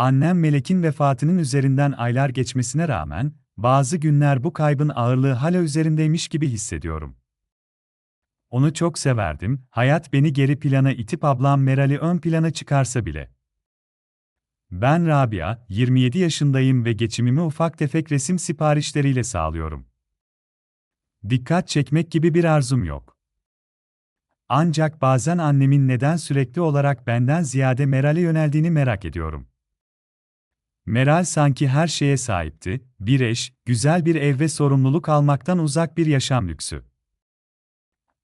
Annem Melek'in vefatının üzerinden aylar geçmesine rağmen, bazı günler bu kaybın ağırlığı hala üzerindeymiş gibi hissediyorum. Onu çok severdim, hayat beni geri plana itip ablam Meral'i ön plana çıkarsa bile. Ben Rabia, 27 yaşındayım ve geçimimi ufak tefek resim siparişleriyle sağlıyorum. Dikkat çekmek gibi bir arzum yok. Ancak bazen annemin neden sürekli olarak benden ziyade Meral'e yöneldiğini merak ediyorum. Meral sanki her şeye sahipti, bir eş, güzel bir ev ve sorumluluk almaktan uzak bir yaşam lüksü.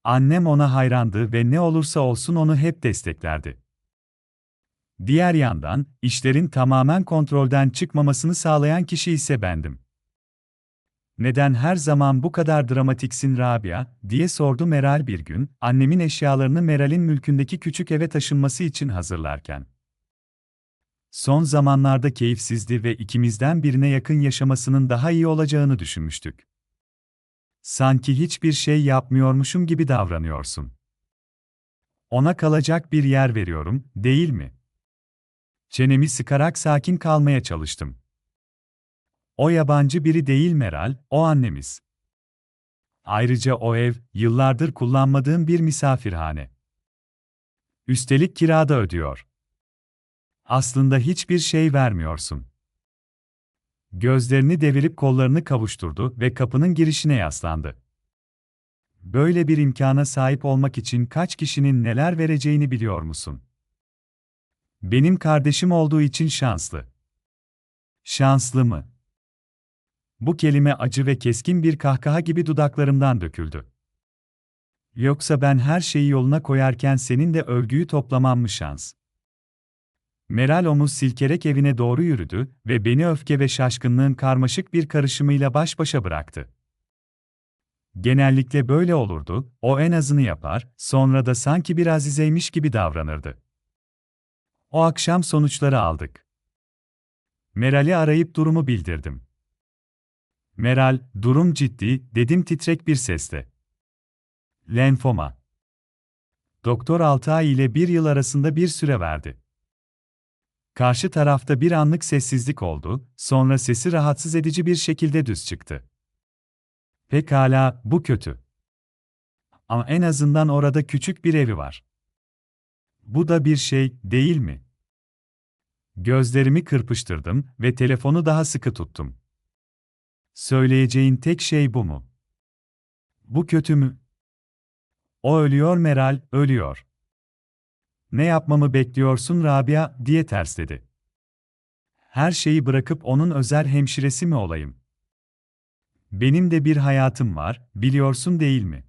Annem ona hayrandı ve ne olursa olsun onu hep desteklerdi. Diğer yandan, işlerin tamamen kontrolden çıkmamasını sağlayan kişi ise bendim. Neden her zaman bu kadar dramatiksin Rabia, diye sordu Meral bir gün, annemin eşyalarını Meral'in mülkündeki küçük eve taşınması için hazırlarken. Son zamanlarda keyifsizdi ve ikimizden birine yakın yaşamasının daha iyi olacağını düşünmüştük. Sanki hiçbir şey yapmıyormuşum gibi davranıyorsun. Ona kalacak bir yer veriyorum, değil mi? Çenemi sıkarak sakin kalmaya çalıştım. O yabancı biri değil Meral, o annemiz. Ayrıca o ev, yıllardır kullanmadığım bir misafirhane. Üstelik kirada ödüyor. Aslında hiçbir şey vermiyorsun. Gözlerini devirip kollarını kavuşturdu ve kapının girişine yaslandı. Böyle bir imkana sahip olmak için kaç kişinin neler vereceğini biliyor musun? Benim kardeşim olduğu için şanslı. Şanslı mı? Bu kelime acı ve keskin bir kahkaha gibi dudaklarımdan döküldü. Yoksa ben her şeyi yoluna koyarken senin de övgüyü toplamam mı şans? Meral omuz silkerek evine doğru yürüdü ve beni öfke ve şaşkınlığın karmaşık bir karışımıyla baş başa bıraktı. Genellikle böyle olurdu, o en azını yapar, sonra da sanki bir azizeymiş gibi davranırdı. O akşam sonuçları aldık. Meral'i arayıp durumu bildirdim. Meral, durum ciddi, dedim titrek bir sesle. Lenfoma. Doktor 6 ay ile 1 yıl arasında bir süre verdi. Karşı tarafta bir anlık sessizlik oldu, sonra sesi rahatsız edici bir şekilde düz çıktı. Pekala, bu kötü. Ama en azından orada küçük bir evi var. Bu da bir şey, değil mi? Gözlerimi kırpıştırdım ve telefonu daha sıkı tuttum. Söyleyeceğin tek şey bu mu? Bu kötü mü? O ölüyor Meral, ölüyor. Ne yapmamı bekliyorsun Rabia, diye tersledi. Her şeyi bırakıp onun özel hemşiresi mi olayım? Benim de bir hayatım var, biliyorsun değil mi?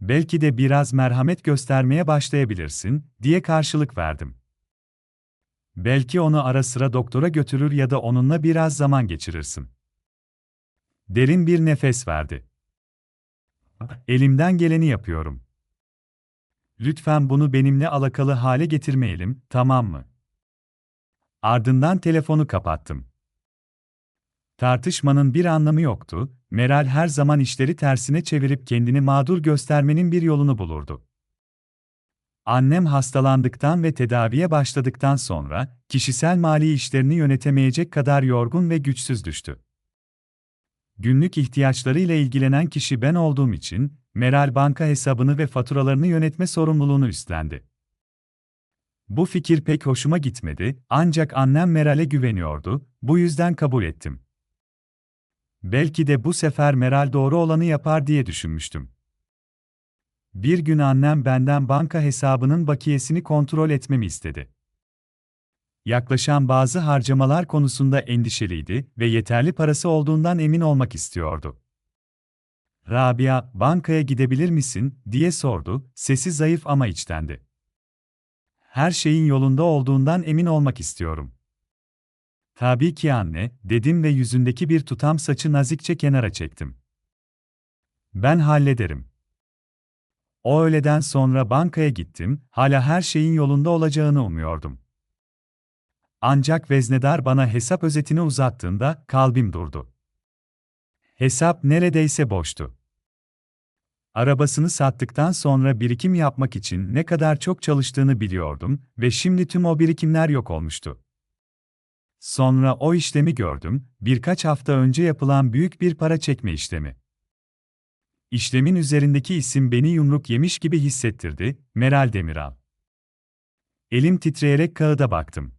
Belki de biraz merhamet göstermeye başlayabilirsin, diye karşılık verdim. Belki onu ara sıra doktora götürür ya da onunla biraz zaman geçirirsin. Derin bir nefes verdi. Elimden geleni yapıyorum. Lütfen bunu benimle alakalı hale getirmeyelim, tamam mı? Ardından telefonu kapattım. Tartışmanın bir anlamı yoktu, Meral her zaman işleri tersine çevirip kendini mağdur göstermenin bir yolunu bulurdu. Annem hastalandıktan ve tedaviye başladıktan sonra, kişisel mali işlerini yönetemeyecek kadar yorgun ve güçsüz düştü. Günlük ihtiyaçlarıyla ilgilenen kişi ben olduğum için, Meral banka hesabını ve faturalarını yönetme sorumluluğunu üstlendi. Bu fikir pek hoşuma gitmedi, ancak annem Meral'e güveniyordu, bu yüzden kabul ettim. Belki de bu sefer Meral doğru olanı yapar diye düşünmüştüm. Bir gün annem benden banka hesabının bakiyesini kontrol etmemi istedi. Yaklaşan bazı harcamalar konusunda endişeliydi ve yeterli parası olduğundan emin olmak istiyordu. Rabia, bankaya gidebilir misin, diye sordu, sesi zayıf ama içtendi. Her şeyin yolunda olduğundan emin olmak istiyorum. Tabii ki anne, dedim ve yüzündeki bir tutam saçı nazikçe kenara çektim. Ben hallederim. O öğleden sonra bankaya gittim, hala her şeyin yolunda olacağını umuyordum. Ancak veznedar bana hesap özetini uzattığında kalbim durdu. Hesap neredeyse boştu. Arabasını sattıktan sonra birikim yapmak için ne kadar çok çalıştığını biliyordum ve şimdi tüm o birikimler yok olmuştu. Sonra o işlemi gördüm, birkaç hafta önce yapılan büyük bir para çekme işlemi. İşlemin üzerindeki isim beni yumruk yemiş gibi hissettirdi, Meral Demiral. Elim titreyerek kağıda baktım.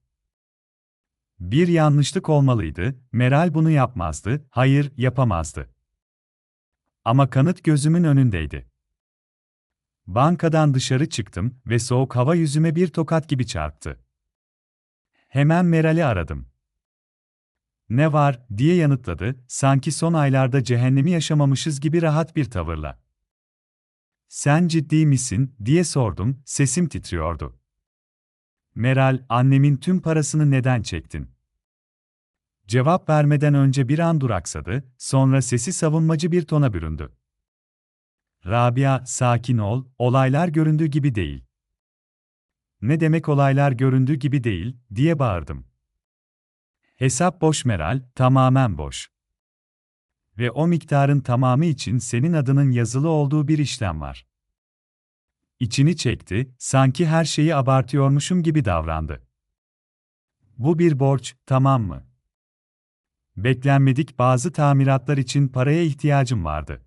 Bir yanlışlık olmalıydı, Meral bunu yapmazdı, hayır, yapamazdı. Ama kanıt gözümün önündeydi. Bankadan dışarı çıktım ve soğuk hava yüzüme bir tokat gibi çarptı. Hemen Meral'i aradım. Ne var, diye yanıtladı, sanki son aylarda cehennemi yaşamamışız gibi rahat bir tavırla. Sen ciddi misin, diye sordum, sesim titriyordu. Meral, annemin tüm parasını neden çektin? Cevap vermeden önce bir an duraksadı, sonra sesi savunmacı bir tona büründü. Rabia, sakin ol, olaylar göründüğü gibi değil. Ne demek olaylar göründüğü gibi değil, diye bağırdım. Hesap boş Meral, tamamen boş. Ve o miktarın tamamı için senin adının yazılı olduğu bir işlem var. İçini çekti, sanki her şeyi abartıyormuşum gibi davrandı. Bu bir borç, tamam mı? Beklenmedik bazı tamiratlar için paraya ihtiyacım vardı.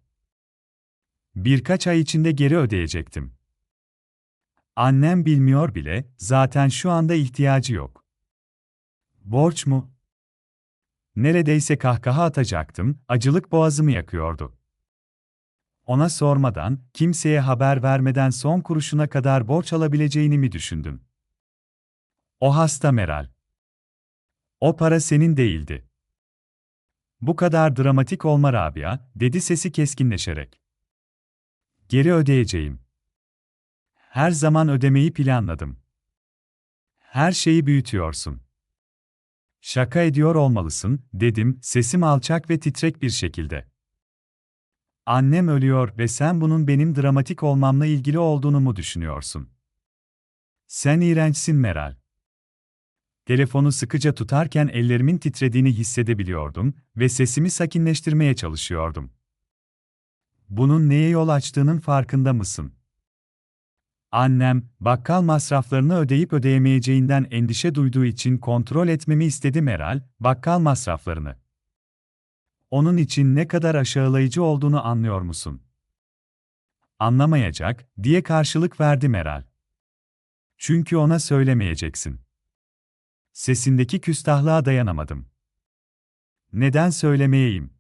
Birkaç ay içinde geri ödeyecektim. Annem bilmiyor bile, zaten şu anda ihtiyacı yok. Borç mu? Neredeyse kahkaha atacaktım, acılık boğazımı yakıyordu. Ona sormadan, kimseye haber vermeden son kuruşuna kadar borç alabileceğini mi düşündüm? O hasta Meral. O para senin değildi. Bu kadar dramatik olma Rabia, dedi sesi keskinleşerek. Geri ödeyeceğim. Her zaman ödemeyi planladım. Her şeyi büyütüyorsun. Şaka ediyor olmalısın, dedim, sesim alçak ve titrek bir şekilde. Annem ölüyor ve sen bunun benim dramatik olmamla ilgili olduğunu mu düşünüyorsun? Sen iğrençsin Meral. Telefonu sıkıca tutarken ellerimin titrediğini hissedebiliyordum ve sesimi sakinleştirmeye çalışıyordum. Bunun neye yol açtığının farkında mısın? Annem, bakkal masraflarını ödeyip ödeyemeyeceğinden endişe duyduğu için kontrol etmemi istedi Meral, bakkal masraflarını. Onun için ne kadar aşağılayıcı olduğunu anlıyor musun? Anlamayacak, diye karşılık verdi Meral. Çünkü ona söylemeyeceksin. Sesindeki küstahlığa dayanamadım. Neden söylemeyeyim?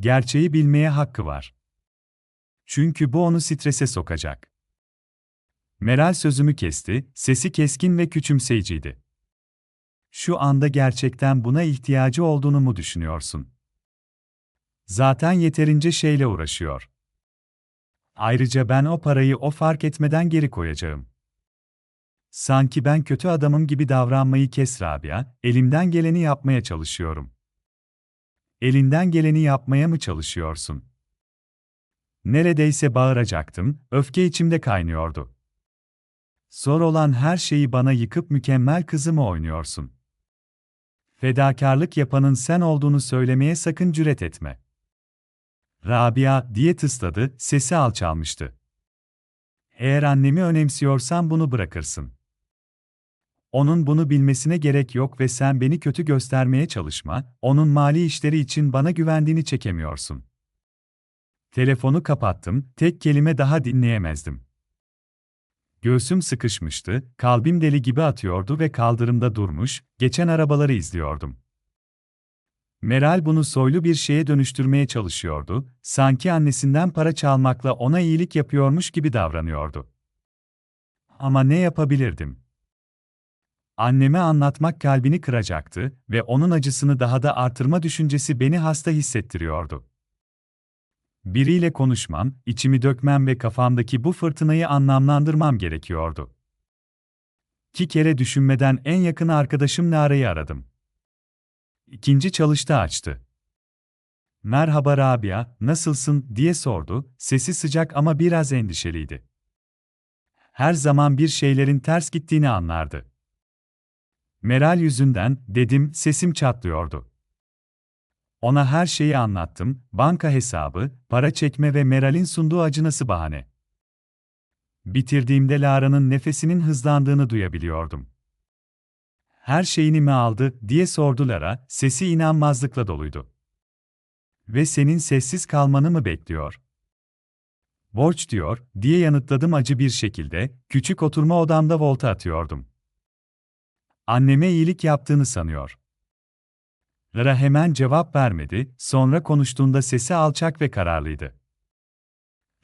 Gerçeği bilmeye hakkı var. Çünkü bu onu strese sokacak. Meral sözümü kesti, sesi keskin ve küçümseyiciydi. Şu anda gerçekten buna ihtiyacı olduğunu mu düşünüyorsun? Zaten yeterince şeyle uğraşıyor. Ayrıca ben o parayı o fark etmeden geri koyacağım. Sanki ben kötü adamım gibi davranmayı kes Rabia, elimden geleni yapmaya çalışıyorum. Elinden geleni yapmaya mı çalışıyorsun? Neredeyse bağıracaktım, öfke içimde kaynıyordu. Zor olan her şeyi bana yıkıp mükemmel kızımı oynuyorsun. Fedakarlık yapanın sen olduğunu söylemeye sakın cüret etme. Rabia, diye tısladı, sesi alçalmıştı. Eğer annemi önemsiyorsan bunu bırakırsın. Onun bunu bilmesine gerek yok ve sen beni kötü göstermeye çalışma, onun mali işleri için bana güvendiğini çekemiyorsun. Telefonu kapattım, tek kelime daha dinleyemezdim. Göğsüm sıkışmıştı, kalbim deli gibi atıyordu ve kaldırımda durmuş, geçen arabaları izliyordum. Meral bunu soylu bir şeye dönüştürmeye çalışıyordu, sanki annesinden para çalmakla ona iyilik yapıyormuş gibi davranıyordu. Ama ne yapabilirdim? Anneme anlatmak kalbini kıracaktı ve onun acısını daha da artırma düşüncesi beni hasta hissettiriyordu. Biriyle konuşmam, içimi dökmem ve kafamdaki bu fırtınayı anlamlandırmam gerekiyordu. İki kere düşünmeden en yakın arkadaşım Nare'yi aradım. İkinci çalışta açtı. Merhaba Rabia, nasılsın diye sordu, sesi sıcak ama biraz endişeliydi. Her zaman bir şeylerin ters gittiğini anlardı. Meral yüzünden, dedim, sesim çatlıyordu. Ona her şeyi anlattım, banka hesabı, para çekme ve Meral'in sunduğu acınası bahane. Bitirdiğimde Lara'nın nefesinin hızlandığını duyabiliyordum. Her şeyini mi aldı diye sordulara, sesi inanmazlıkla doluydu. Ve senin sessiz kalmanı mı bekliyor? Borç diyor, diye yanıtladım acı bir şekilde, küçük oturma odamda volta atıyordum. Anneme iyilik yaptığını sanıyor. Lara hemen cevap vermedi, sonra konuştuğunda sesi alçak ve kararlıydı.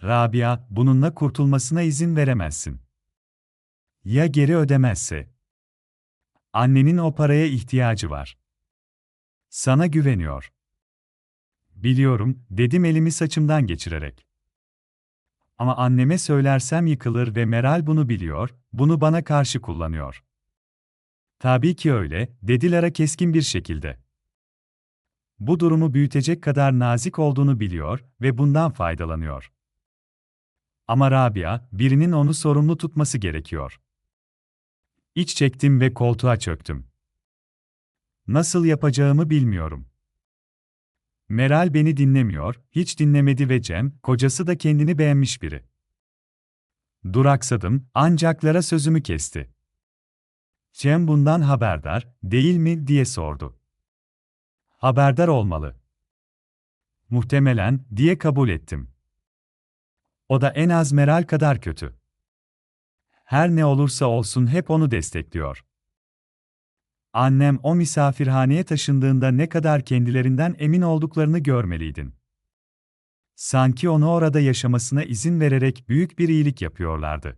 Rabia, bununla kurtulmasına izin veremezsin. Ya geri ödemezse? Annenin o paraya ihtiyacı var. Sana güveniyor. Biliyorum, dedim elimi saçımdan geçirerek. Ama anneme söylersem yıkılır ve Meral bunu biliyor, bunu bana karşı kullanıyor. Tabii ki öyle, dedi Lara keskin bir şekilde. Bu durumu büyütecek kadar nazik olduğunu biliyor ve bundan faydalanıyor. Ama Rabia, birinin onu sorumlu tutması gerekiyor. İç çektim ve koltuğa çöktüm. Nasıl yapacağımı bilmiyorum. Meral beni dinlemiyor, hiç dinlemedi ve Cem, kocası da kendini beğenmiş biri. Duraksadım, ancak Lara sözümü kesti. Cem bundan haberdar, değil mi diye sordu. Haberdar olmalı. Muhtemelen, diye kabul ettim. O da en az Meral kadar kötü. Her ne olursa olsun hep onu destekliyor. Annem o misafirhaneye taşındığında ne kadar kendilerinden emin olduklarını görmeliydin. Sanki onu orada yaşamasına izin vererek büyük bir iyilik yapıyorlardı.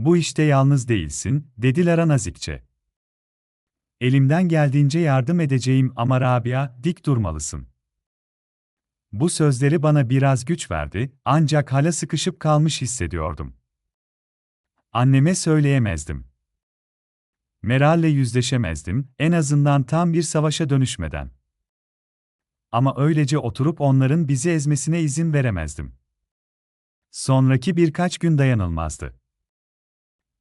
Bu işte yalnız değilsin, dediler nazikçe. Elimden geldiğince yardım edeceğim ama Rabia, dik durmalısın. Bu sözleri bana biraz güç verdi, ancak hala sıkışıp kalmış hissediyordum. Anneme söyleyemezdim. Meral'le yüzleşemezdim, en azından tam bir savaşa dönüşmeden. Ama öylece oturup onların bizi ezmesine izin veremezdim. Sonraki birkaç gün dayanılmazdı.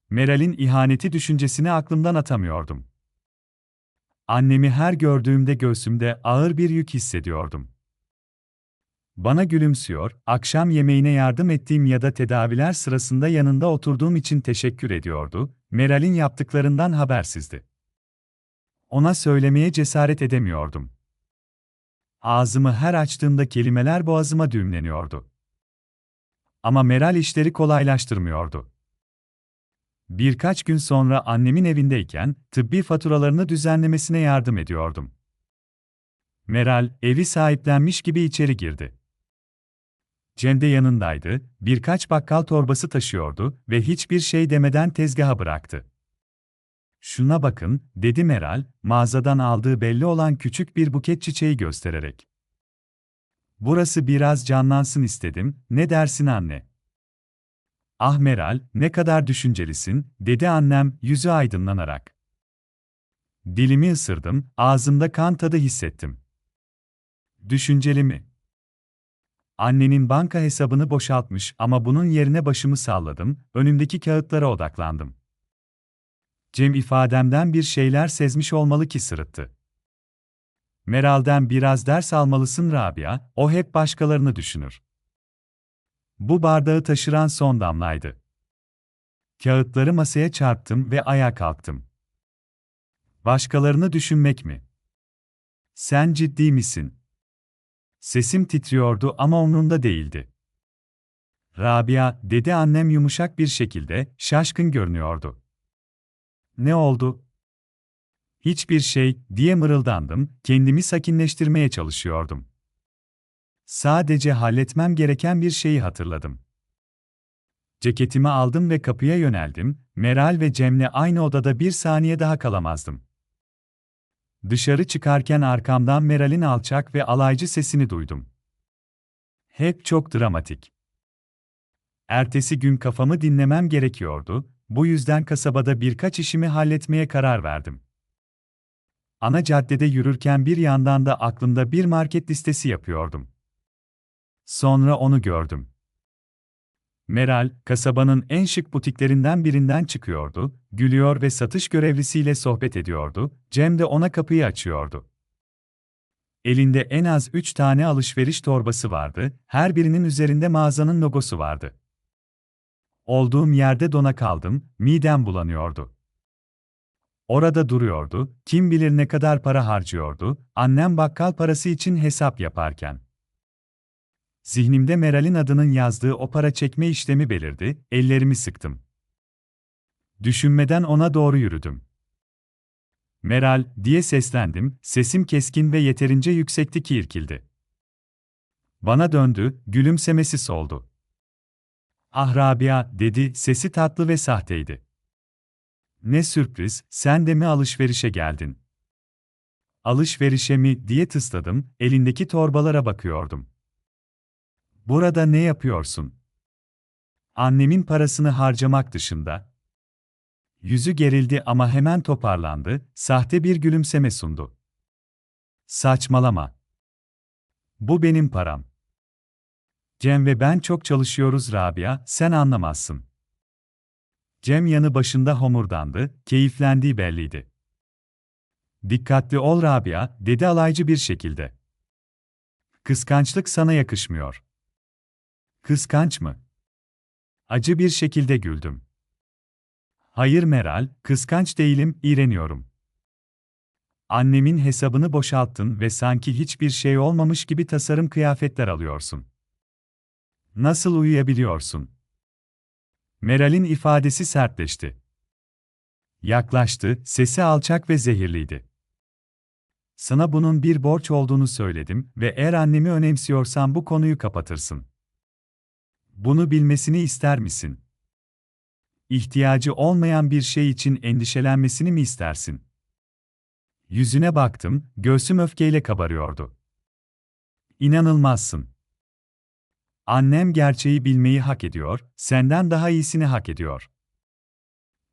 Meral'in ihaneti düşüncesini aklımdan atamıyordum. Annemi her gördüğümde göğsümde ağır bir yük hissediyordum. Bana gülümsüyor, akşam yemeğine yardım ettiğim ya da tedaviler sırasında yanında oturduğum için teşekkür ediyordu, Meral'in yaptıklarından habersizdi. Ona söylemeye cesaret edemiyordum. Ağzımı her açtığımda kelimeler boğazıma düğümleniyordu. Ama Meral işleri kolaylaştırmıyordu. Birkaç gün sonra annemin evindeyken tıbbi faturalarını düzenlemesine yardım ediyordum. Meral, evi sahiplenmiş gibi içeri girdi. Cem de yanındaydı, birkaç bakkal torbası taşıyordu ve hiçbir şey demeden tezgaha bıraktı. Şuna bakın, dedi Meral, mağazadan aldığı belli olan küçük bir buket çiçeği göstererek. Burası biraz canlansın istedim, ne dersin anne? Ah Meral, ne kadar düşüncelisin, dedi annem, yüzü aydınlanarak. Dilimi ısırdım, ağzımda kan tadı hissettim. Düşünceli mi? Annenin banka hesabını boşaltmış ama bunun yerine başımı salladım, önümdeki kağıtlara odaklandım. Cem ifademden bir şeyler sezmiş olmalı ki sırıttı. Meral'den biraz ders almalısın Rabia, o hep başkalarını düşünür. Bu bardağı taşıran son damlaydı. Kağıtları masaya çarptım ve ayağa kalktım. Başkalarını düşünmek mi? Sen ciddi misin? Sesim titriyordu ama umrumda değildi. Rabia, dedi annem yumuşak bir şekilde, şaşkın görünüyordu. Ne oldu? Hiçbir şey, diye mırıldandım, kendimi sakinleştirmeye çalışıyordum. Sadece halletmem gereken bir şeyi hatırladım. Ceketimi aldım ve kapıya yöneldim, Meral ve Cem'le aynı odada bir saniye daha kalamazdım. Dışarı çıkarken arkamdan Meral'in alçak ve alaycı sesini duydum. Hep çok dramatik. Ertesi gün kafamı dinlemem gerekiyordu, bu yüzden kasabada birkaç işimi halletmeye karar verdim. Ana caddede yürürken bir yandan da aklımda bir market listesi yapıyordum. Sonra onu gördüm. Meral, kasabanın en şık butiklerinden birinden çıkıyordu, gülüyor ve satış görevlisiyle sohbet ediyordu, Cem de ona kapıyı açıyordu. Elinde en az üç tane alışveriş torbası vardı, her birinin üzerinde mağazanın logosu vardı. Olduğum yerde dona kaldım, midem bulanıyordu. Orada duruyordu, kim bilir ne kadar para harcıyordu, annem bakkal parası için hesap yaparken. Zihnimde Meral'in adının yazdığı o para çekme işlemi belirdi, ellerimi sıktım. Düşünmeden ona doğru yürüdüm. Meral, diye seslendim, sesim keskin ve yeterince yüksekti ki irkildi. Bana döndü, gülümsemesi soldu. Ah Rabia, dedi, sesi tatlı ve sahteydi. Ne sürpriz, sen de mi alışverişe geldin? Alışverişe mi, diye tısladım, elindeki torbalara bakıyordum. Burada ne yapıyorsun? Annemin parasını harcamak dışında. Yüzü gerildi ama hemen toparlandı, sahte bir gülümseme sundu. Saçmalama. Bu benim param. Cem ve ben çok çalışıyoruz Rabia, sen anlamazsın. Cem yanı başında homurdandı, keyiflendiği belliydi. Dikkatli ol Rabia, dedi alaycı bir şekilde. Kıskançlık sana yakışmıyor. Kıskanç mı? Acı bir şekilde güldüm. Hayır Meral, kıskanç değilim, iğreniyorum. Annemin hesabını boşalttın ve sanki hiçbir şey olmamış gibi tasarım kıyafetler alıyorsun. Nasıl uyuyabiliyorsun? Meral'in ifadesi sertleşti. Yaklaştı, sesi alçak ve zehirliydi. Sana bunun bir borç olduğunu söyledim ve eğer annemi önemsiyorsan bu konuyu kapatırsın. Bunu bilmesini ister misin? İhtiyacı olmayan bir şey için endişelenmesini mi istersin? Yüzüne baktım, göğsüm öfkeyle kabarıyordu. İnanılmazsın. Annem gerçeği bilmeyi hak ediyor, senden daha iyisini hak ediyor.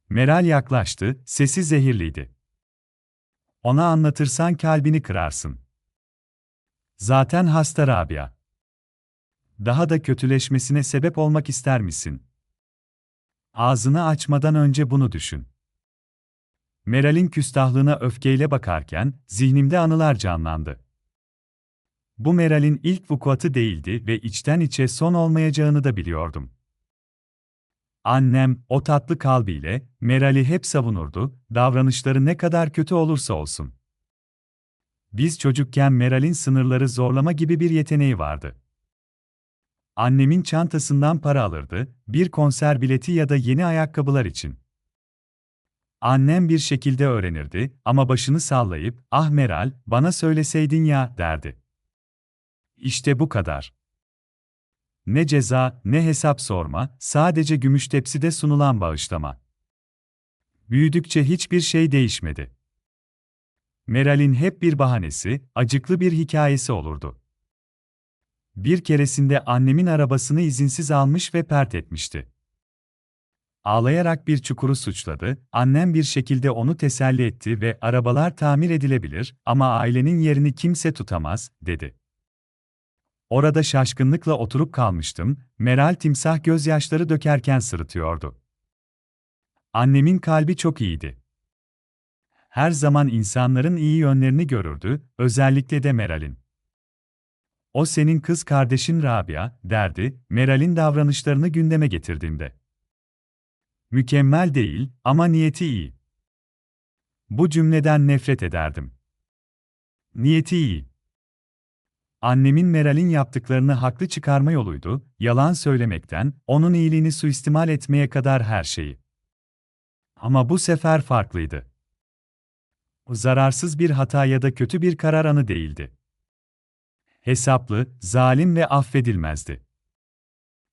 Meral yaklaştı, sesi zehirliydi. Ona anlatırsan kalbini kırarsın. Zaten hasta Rabia. Daha da kötüleşmesine sebep olmak ister misin? Ağzını açmadan önce bunu düşün. Meral'in küstahlığına öfkeyle bakarken zihnimde anılar canlandı. Bu Meral'in ilk vukuatı değildi ve içten içe son olmayacağını da biliyordum. Annem, o tatlı kalbiyle, Meral'i hep savunurdu, davranışları ne kadar kötü olursa olsun. Biz çocukken Meral'in sınırları zorlama gibi bir yeteneği vardı. Annemin çantasından para alırdı, bir konser bileti ya da yeni ayakkabılar için. Annem bir şekilde öğrenirdi ama başını sallayıp, "Ah Meral, bana söyleseydin ya." derdi. İşte bu kadar. Ne ceza, ne hesap sorma, sadece gümüş tepside sunulan bağışlama. Büyüdükçe hiçbir şey değişmedi. Meral'in hep bir bahanesi, acıklı bir hikayesi olurdu. Bir keresinde annemin arabasını izinsiz almış ve pert etmişti. Ağlayarak bir çukuru suçladı, annem bir şekilde onu teselli etti ve arabalar tamir edilebilir ama ailenin yerini kimse tutamaz, dedi. Orada şaşkınlıkla oturup kalmıştım, Meral timsah gözyaşları dökerken sırıtıyordu. Annemin kalbi çok iyiydi. Her zaman insanların iyi yönlerini görürdü, özellikle de Meral'in. O senin kız kardeşin Rabia, derdi, Meral'in davranışlarını gündeme getirdiğimde. Mükemmel değil ama niyeti iyi. Bu cümleden nefret ederdim. Niyeti iyi. Annemin Meral'in yaptıklarını haklı çıkarma yoluydu, yalan söylemekten, onun iyiliğini suistimal etmeye kadar her şeyi. Ama bu sefer farklıydı. Zararsız bir hata ya da kötü bir karar anı değildi. Hesaplı, zalim ve affedilmezdi.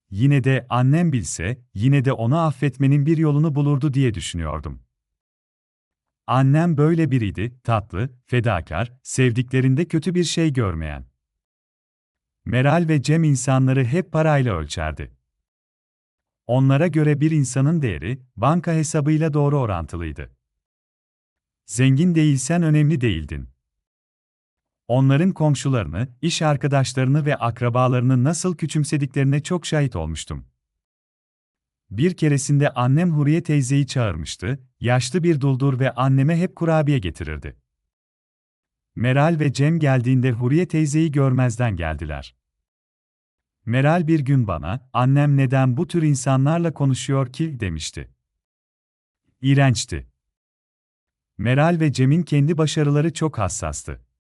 Yine de annem bilse, yine de onu affetmenin bir yolunu bulurdu diye düşünüyordum. Annem böyle biriydi, tatlı, fedakar, sevdiklerinde kötü bir şey görmeyen. Meral ve Cem insanları hep parayla ölçerdi. Onlara göre bir insanın değeri, banka hesabıyla doğru orantılıydı. Zengin değilsen önemli değildin. Onların komşularını, iş arkadaşlarını ve akrabalarını nasıl küçümsediklerine çok şahit olmuştum. Bir keresinde annem Huriye teyzeyi çağırmıştı, yaşlı bir duldur ve anneme hep kurabiye getirirdi. Meral ve Cem geldiğinde Huriye teyzeyi görmezden geldiler. Meral bir gün bana, annem neden bu tür insanlarla konuşuyor ki, demişti. İğrençti. Meral ve Cem'in kendi başarıları çok hassastı.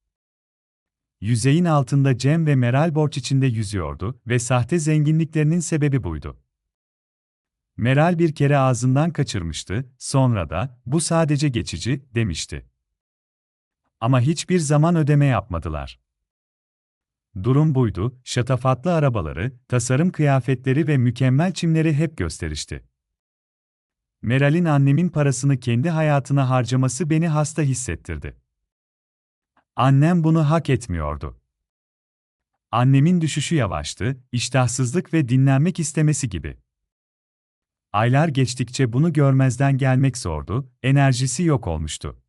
Yüzeyin altında Cem ve Meral borç içinde yüzüyordu ve sahte zenginliklerinin sebebi buydu. Meral bir kere ağzından kaçırmıştı, sonra da bu sadece geçici demişti. Ama hiçbir zaman ödeme yapmadılar. Durum buydu, şatafatlı arabaları, tasarım kıyafetleri ve mükemmel çimleri hep gösterişti. Meral'in annemin parasını kendi hayatına harcaması beni hasta hissettirdi. Annem bunu hak etmiyordu. Annemin düşüşü yavaştı, iştahsızlık ve dinlenmek istemesi gibi. Aylar geçtikçe bunu görmezden gelmek zordu, enerjisi yok olmuştu.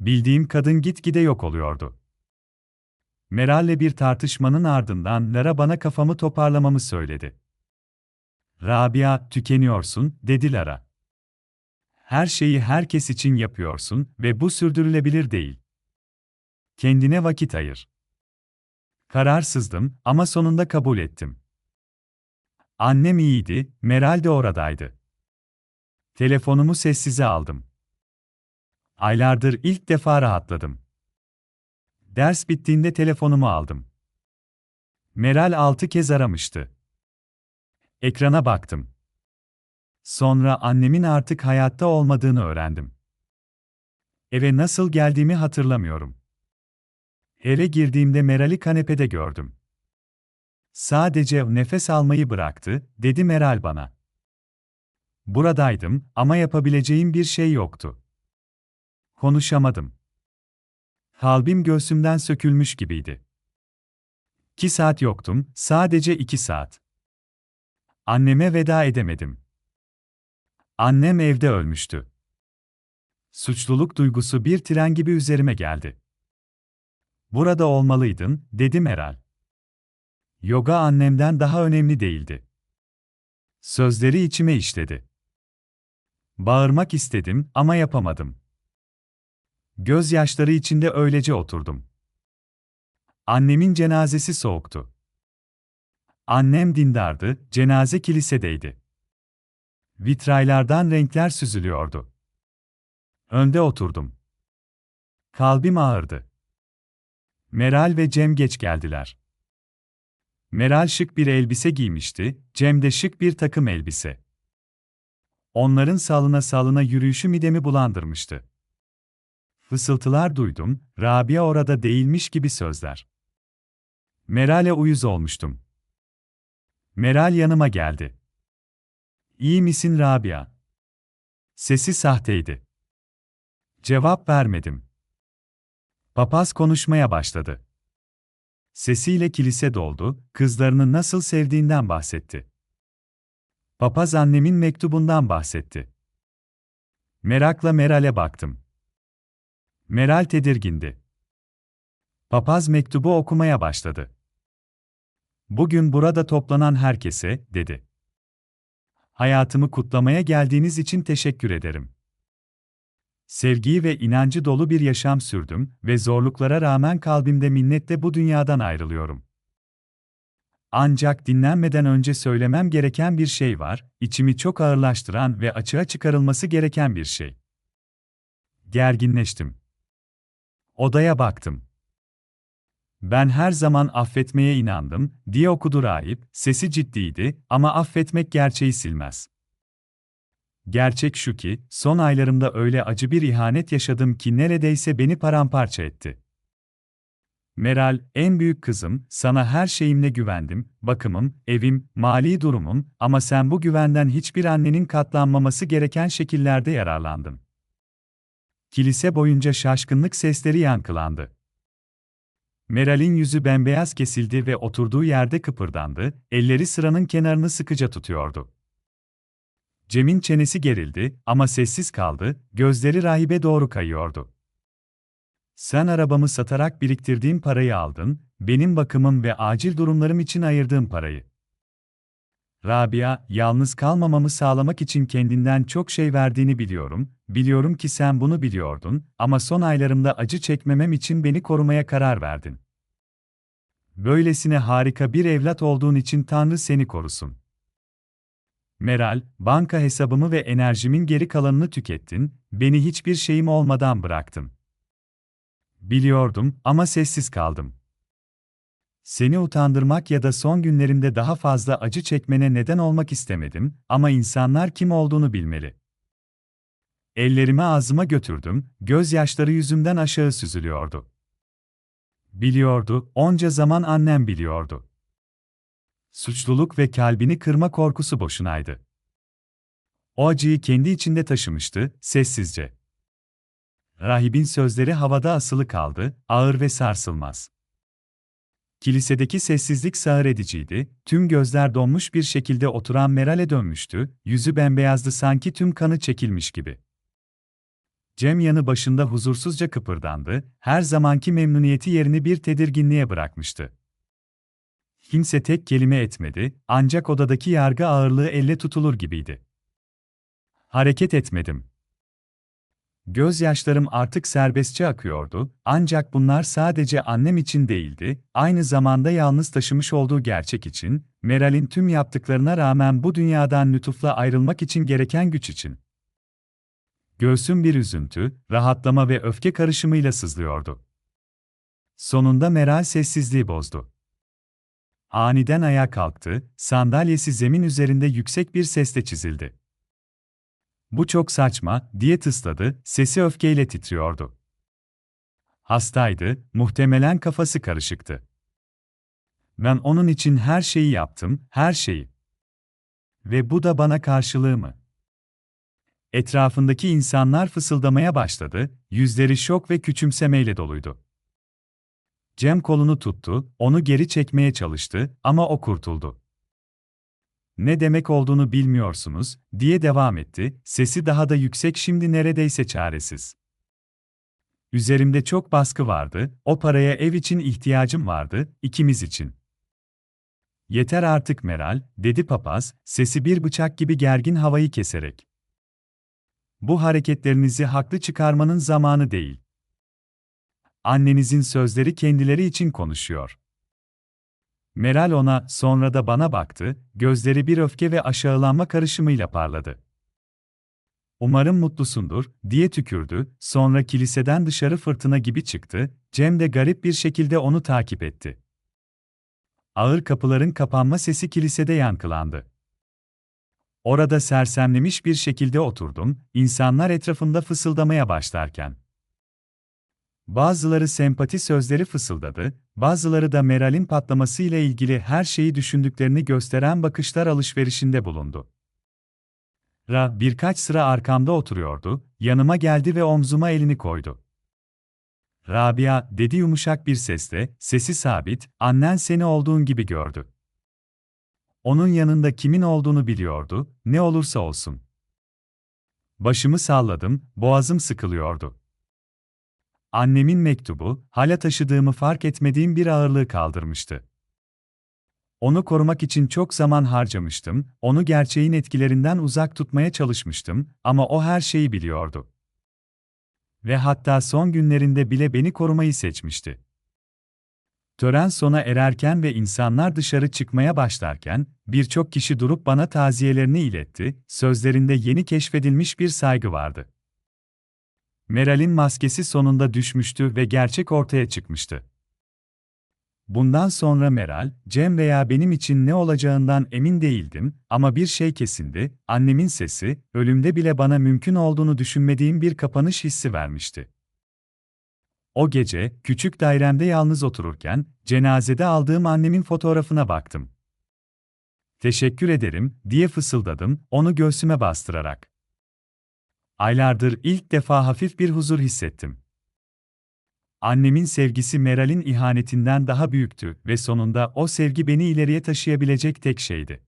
Bildiğim kadın gitgide yok oluyordu. Meral'le bir tartışmanın ardından Lara bana kafamı toparlamamı söyledi. Rabia, tükeniyorsun, dedi Lara. Her şeyi herkes için yapıyorsun ve bu sürdürülebilir değil. Kendine vakit ayır. Kararsızdım ama sonunda kabul ettim. Annem iyiydi, Meral de oradaydı. Telefonumu sessize aldım. Aylardır ilk defa rahatladım. Ders bittiğinde telefonumu aldım. Meral altı kez aramıştı. Ekrana baktım. Sonra annemin artık hayatta olmadığını öğrendim. Eve nasıl geldiğimi hatırlamıyorum. Eve girdiğimde Meral'i kanepede gördüm. Sadece nefes almayı bıraktı, dedi Meral bana. Buradaydım ama yapabileceğim bir şey yoktu. Konuşamadım. Kalbim göğsümden sökülmüş gibiydi. İki saat yoktum, sadece iki saat. Anneme veda edemedim. Annem evde ölmüştü. Suçluluk duygusu bir tren gibi üzerime geldi. Burada olmalıydın, dedi Meral. Yoga annemden daha önemli değildi. Sözleri içime işledi. Bağırmak istedim ama yapamadım. Gözyaşları içinde öylece oturdum. Annemin cenazesi soğuktu. Annem dindardı, cenaze kilisedeydi. Vitraylardan renkler süzülüyordu. Önde oturdum. Kalbim ağırdı. Meral ve Cem geç geldiler. Meral şık bir elbise giymişti, Cem de şık bir takım elbise. Onların salına salına yürüyüşü midemi bulandırmıştı. Fısıltılar duydum, Rabia orada değilmiş gibi sözler. Meral'e uyuz olmuştum. Meral yanıma geldi. İyi misin Rabia? Sesi sahteydi. Cevap vermedim. Papaz konuşmaya başladı. Sesiyle kilise doldu, kızlarını nasıl sevdiğinden bahsetti. Papaz annemin mektubundan bahsetti. Merakla Meral'e baktım. Meral tedirgindi. Papaz mektubu okumaya başladı. Bugün burada toplanan herkese, dedi. Hayatımı kutlamaya geldiğiniz için teşekkür ederim. Sevgiyi ve inancı dolu bir yaşam sürdüm ve zorluklara rağmen kalbimde minnetle bu dünyadan ayrılıyorum. Ancak dinlenmeden önce söylemem gereken bir şey var, içimi çok ağırlaştıran ve açığa çıkarılması gereken bir şey. Gerginleştim. Odaya baktım. Ben her zaman affetmeye inandım, diye okudu rahip, sesi ciddiydi ama affetmek gerçeği silmez. Gerçek şu ki, son aylarımda öyle acı bir ihanet yaşadım ki neredeyse beni paramparça etti. Meral, en büyük kızım, sana her şeyimle güvendim, bakımım, evim, mali durumum ama sen bu güvenden hiçbir annenin katlanmaması gereken şekillerde yararlandın. Kilise boyunca şaşkınlık sesleri yankılandı. Meral'in yüzü bembeyaz kesildi ve oturduğu yerde kıpırdandı, elleri sıranın kenarını sıkıca tutuyordu. Cem'in çenesi gerildi ama sessiz kaldı, gözleri rahibe doğru kayıyordu. Sen arabamı satarak biriktirdiğim parayı aldın, benim bakımım ve acil durumlarım için ayırdığım parayı. Rabia, yalnız kalmamamı sağlamak için kendinden çok şey verdiğini biliyorum, biliyorum ki sen bunu biliyordun ama son aylarımda acı çekmemem için beni korumaya karar verdin. Böylesine harika bir evlat olduğun için Tanrı seni korusun. Meral, banka hesabımı ve enerjimin geri kalanını tükettin, beni hiçbir şeyim olmadan bıraktın. Biliyordum ama sessiz kaldım. Seni utandırmak ya da son günlerinde daha fazla acı çekmene neden olmak istemedim ama insanlar kim olduğunu bilmeli. Ellerimi ağzıma götürdüm, gözyaşları yüzümden aşağı süzülüyordu. Biliyordu, onca zaman annem biliyordu. Suçluluk ve kalbini kırma korkusu boşunaydı. O acıyı kendi içinde taşımıştı, sessizce. Rahibin sözleri havada asılı kaldı, ağır ve sarsılmaz. Kilisedeki sessizlik sağır ediciydi, tüm gözler donmuş bir şekilde oturan Meral'e dönmüştü, yüzü bembeyazdı sanki tüm kanı çekilmiş gibi. Cem yanı başında huzursuzca kıpırdandı, her zamanki memnuniyeti yerini bir tedirginliğe bırakmıştı. Kimse tek kelime etmedi, ancak odadaki yargı ağırlığı elle tutulur gibiydi. Hareket etmedim. Gözyaşlarım artık serbestçe akıyordu, ancak bunlar sadece annem için değildi, aynı zamanda yalnız taşımış olduğu gerçek için, Meral'in tüm yaptıklarına rağmen bu dünyadan lütufla ayrılmak için gereken güç için. Göğsüm bir üzüntü, rahatlama ve öfke karışımıyla sızlıyordu. Sonunda Meral sessizliği bozdu. Aniden ayağa kalktı, sandalyesi zemin üzerinde yüksek bir sesle çizildi. Bu çok saçma, diye tısladı, sesi öfkeyle titriyordu. Hastaydı, muhtemelen kafası karışıktı. Ben onun için her şeyi yaptım, her şeyi. Ve bu da bana karşılığı mı? Etrafındaki insanlar fısıldamaya başladı, yüzleri şok ve küçümsemeyle doluydu. Cem kolunu tuttu, onu geri çekmeye çalıştı ama o kurtuldu. Ne demek olduğunu bilmiyorsunuz, diye devam etti, sesi daha da yüksek şimdi neredeyse çaresiz. Üzerimde çok baskı vardı, o paraya ev için ihtiyacım vardı, ikimiz için. Yeter artık Meral, dedi papaz, sesi bir bıçak gibi gergin havayı keserek. Bu hareketlerinizi haklı çıkarmanın zamanı değil. Annenizin sözleri kendileri için konuşuyor. Meral ona, sonra da bana baktı, gözleri bir öfke ve aşağılanma karışımıyla parladı. Umarım mutlusundur, diye tükürdü, sonra kiliseden dışarı fırtına gibi çıktı, Cem de garip bir şekilde onu takip etti. Ağır kapıların kapanma sesi kilisede yankılandı. Orada sersemlemiş bir şekilde oturdum, insanlar etrafında fısıldamaya başlarken. Bazıları sempati sözleri fısıldadı, bazıları da Meral'in patlaması ile ilgili her şeyi düşündüklerini gösteren bakışlar alışverişinde bulundu. Ra birkaç sıra arkamda oturuyordu, yanıma geldi ve omzuma elini koydu. Rabia, dedi yumuşak bir sesle, sesi sabit, annen seni olduğun gibi gördü. Onun yanında kimin olduğunu biliyordu, ne olursa olsun. Başımı salladım, boğazım sıkılıyordu. Annemin mektubu, hala taşıdığımı fark etmediğim bir ağırlığı kaldırmıştı. Onu korumak için çok zaman harcamıştım, onu gerçeğin etkilerinden uzak tutmaya çalışmıştım ama o her şeyi biliyordu. Ve hatta son günlerinde bile beni korumayı seçmişti. Tören sona ererken ve insanlar dışarı çıkmaya başlarken, birçok kişi durup bana taziyelerini iletti, sözlerinde yeni keşfedilmiş bir saygı vardı. Meral'in maskesi sonunda düşmüştü ve gerçek ortaya çıkmıştı. Bundan sonra Meral, Cem veya benim için ne olacağından emin değildim ama bir şey kesindi, annemin sesi, ölümde bile bana mümkün olduğunu düşünmediğim bir kapanış hissi vermişti. O gece, küçük dairemde yalnız otururken, cenazede aldığım annemin fotoğrafına baktım. Teşekkür ederim, diye fısıldadım, onu göğsüme bastırarak. Aylardır ilk defa hafif bir huzur hissettim. Annemin sevgisi Meral'in ihanetinden daha büyüktü ve sonunda o sevgi beni ileriye taşıyabilecek tek şeydi.